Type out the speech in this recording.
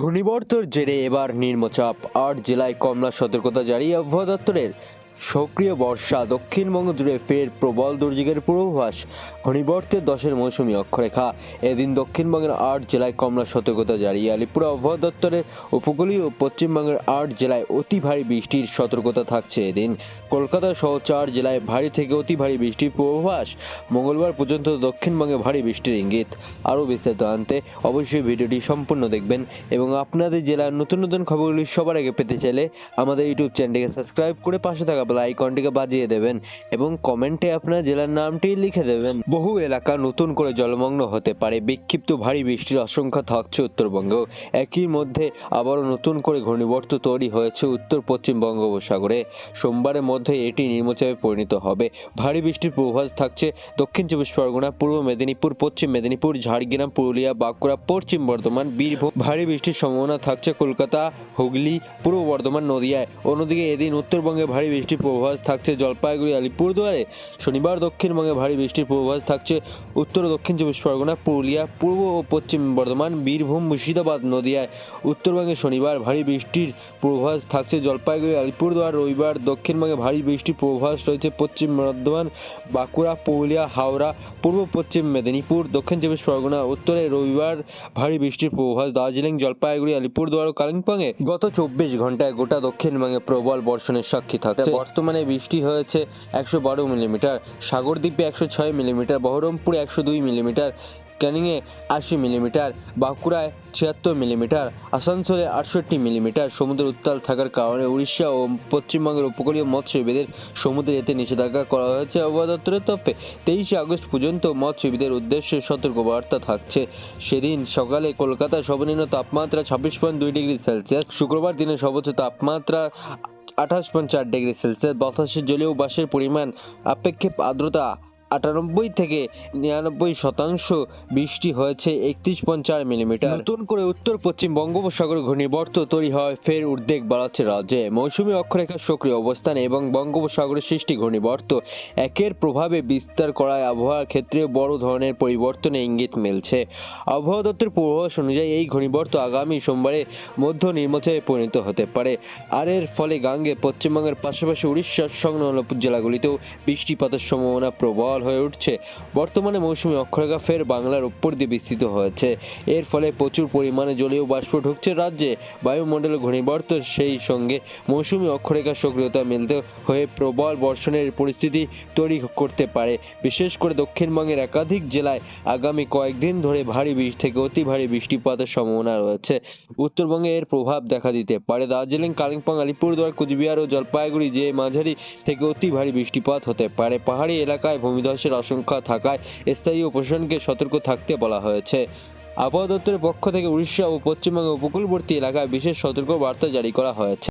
ঘূর্ণিবর্তর জেরে এবার নির্মচাপ আট জেলায় কমলা সতর্কতা জারি। আবহাওয়া দপ্তরের সক্রিয় বর্ষা দক্ষিণবঙ্গ জুড়ে ফের প্রবল দুর্যোগের পূর্বাভাস। ঘূর্ণিবর্তের দশের মৌসুমি অক্ষরেখা। এদিন দক্ষিণবঙ্গের আট জেলায় কমলা সতর্কতা জারি। আলিপুর আবহাওয়া দপ্তরের উপকূলীয় পশ্চিমবঙ্গের আট জেলায় অতি ভারী বৃষ্টির সতর্কতা থাকছে এদিন। কলকাতা সহ চার জেলায় ভারী থেকে অতি ভারী বৃষ্টির পূর্বাভাস। মঙ্গলবার পর্যন্ত দক্ষিণবঙ্গে ভারী বৃষ্টির ইঙ্গিত। আরও বিস্তারিত আনতে অবশ্যই ভিডিওটি সম্পূর্ণ দেখবেন এবং আপনাদের জেলার নতুন নতুন খবরগুলি সবার আগে পেতে চাইলে আমাদের ইউটিউব চ্যানেলটিকে সাবস্ক্রাইব করে পাশে থাকা বেল আইকনটিকে বাজিয়ে দেবেন এবং কমেন্টে আপনার জেলার নামটি লিখে দেবেন। বহু এলাকা নতুন করে জলমগ্ন হতে পারে। বিক্ষিপ্ত ভারী বৃষ্টির আশঙ্কা থাকছে উত্তরবঙ্গেও। একই মধ্যে আবারও নতুন করে ঘূর্ণিবর্ত তৈরি হয়েছে উত্তর পশ্চিম বঙ্গোপসাগরে। সোমবারের মধ্যে এটি নিম্নচাপে পরিণত হবে। ভারী বৃষ্টির পূর্বাভাস থাকছে দক্ষিণ চব্বিশ পরগনা, পূর্ব মেদিনীপুর, পশ্চিম মেদিনীপুর, ঝাড়গ্রাম, পুরুলিয়া, বাঁকুড়া, পশ্চিম বর্ধমান, বীরভূম। ভারী বৃষ্টির সম্ভাবনা থাকছে কলকাতা, হুগলি, পূর্ব বর্ধমান, নদিয়ায়। অন্যদিকে এদিন উত্তরবঙ্গে ভারী বৃষ্টির পূর্বাভাস থাকছে জলপাইগুড়ি, আলিপুরদুয়ারে। শনিবার দক্ষিণবঙ্গে ভারী বৃষ্টির পূর্বাভাস থাকছে। উত্তর ও দক্ষিণ চব্বিশ পরগনা, পুরুলিয়া, পূর্ব ও পশ্চিম বর্ধমান, বীরভূম, মুর্শিদাবাদ, নদিয়ায়। উত্তরবঙ্গে শনিবার ভারী বৃষ্টির পূর্বাভাস থাকছে জলপাইগুড়ি, আলিপুরদুয়ার, রবিবার দক্ষিণবঙ্গে ভারী বৃষ্টির পূর্বাভাস রয়েছে পশ্চিম বর্ধমান, বাঁকুড়া, পুরুলিয়া, হাওড়া, পূর্ব পশ্চিম মেদিনীপুর, দক্ষিণ চব্বিশ পরগনা, উত্তরে রবিবার ভারী বৃষ্টির পূর্বাভাস। দার্জিলিং, জলপাইগুড়ি, আলিপুরদুয়ার ও কালিম্পংয়ে গত চব্বিশ ঘন্টায় গোটা দক্ষিণবঙ্গে প্রবল বর্ষণের সাক্ষী থাকছে। বর্তমানে বৃষ্টি হয়েছে একশো বারো মিলিমিটার, সাগরদ্বীপে একশো ছয় মিলিমিটার, বহরমপুরে একশো দুই মিলিমিটার, ক্যানিংয়ে আশি মিলিমিটার, বাঁকুড়ায় ছিয়াত্তর মিলিমিটার, আসানসোলে আটষট্টি মিলিমিটার। সমুদ্র উত্তাল থাকার কারণে উড়িষ্যা ও পশ্চিমবঙ্গের উপকূলীয় মৎস্যজীবীদের সমুদ্রে যেতে নিষেধাজ্ঞা করা হয়েছে। আবহাওয়া তরফে তেইশে আগস্ট পর্যন্ত মৎস্যজীবীদের উদ্দেশ্যে সতর্কবার্তা থাকছে। সেদিন সকালে কলকাতার সর্বনিম্ন তাপমাত্রা ছাব্বিশ পয়েন্ট দুই ডিগ্রি সেলসিয়াস। শুক্রবার দিনে সর্বোচ্চ তাপমাত্রা আঠাশ পয়েন্ট চার ডিগ্রি সেলসিয়াস বাতাসের জলীয় বাষ্পের পরিমাণ আপেক্ষিক আর্দ্রতা আটানব্বই থেকে নিরানব্বই শতাংশ বৃষ্টি হয়েছে একত্রিশ পয়েন্ট চার মিলিমিটার। নতুন করে উত্তর পশ্চিম বঙ্গোপসাগর ঘূর্ণিবর্ত তৈরি হয়, ফের উদ্বেগ বাড়াচ্ছে রাজ্যে। মৌসুমি অক্ষরেখার সক্রিয় অবস্থানে এবং বঙ্গোপসাগরের সৃষ্টি ঘূর্ণিবর্ত একের প্রভাবে বিস্তার করায় আবহাওয়ার ক্ষেত্রে বড় ধরনের পরিবর্তনে ইঙ্গিত মিলছে। আবহাওয়া দপ্তরের পূর্বাভাস অনুযায়ী এই ঘূর্ণিবর্ত আগামী সোমবারে মধ্য নিম্নচাপে পরিণত হতে পারে। আর এর ফলে গাঙ্গে পশ্চিমবঙ্গের পাশাপাশি উড়িষ্যার সংলগ্ন জেলাগুলিতেও বৃষ্টিপাতের সম্ভাবনা প্রবল। হয়ে উঠছে। বর্তমানে মৌসুমী অক্ষরেখা ফের বাংলার উপর দিয়ে বিস্তৃত হয়েছে। এর ফলে প্রচুর পরিমাণে জলীয় বাষ্প ঢুকছে রাজ্যে। বায়ুমণ্ডলে ঘূর্ণিবর্ত সেই সঙ্গে মৌসুমি অক্ষরেখা সক্রিয়তা মিলতে হয়ে প্রবল বর্ষণের পরিস্থিতি তৈরি করতে পারে। বিশেষ করে দক্ষিণবঙ্গের একাধিক জেলায় আগামী কয়েকদিন ধরে ভারী বৃষ্টি থেকে অতি ভারী বৃষ্টিপাতের সম্ভাবনা রয়েছে। উত্তরবঙ্গে এর প্রভাব দেখা দিতে পারে। দার্জিলিং, কালিম্পং, আলিপুরদুয়ার, কুচবিহার ও জলপাইগুড়ি যে মাঝারি থেকে অতি ভারী বৃষ্টিপাত হতে পারে। পাহাড়ি এলাকায় ভূমিধসের আশঙ্কা থাকায় স্থায়ী প্রশাসনকে সতর্ক থাকতে বলা হয়েছে। আবহাওয়া দপ্তরের পক্ষ থেকে উড়িষ্যা ও পশ্চিমবঙ্গের উপকূলবর্তী এলাকায় বিশেষ সতর্ক বার্তা জারি করা হয়েছে।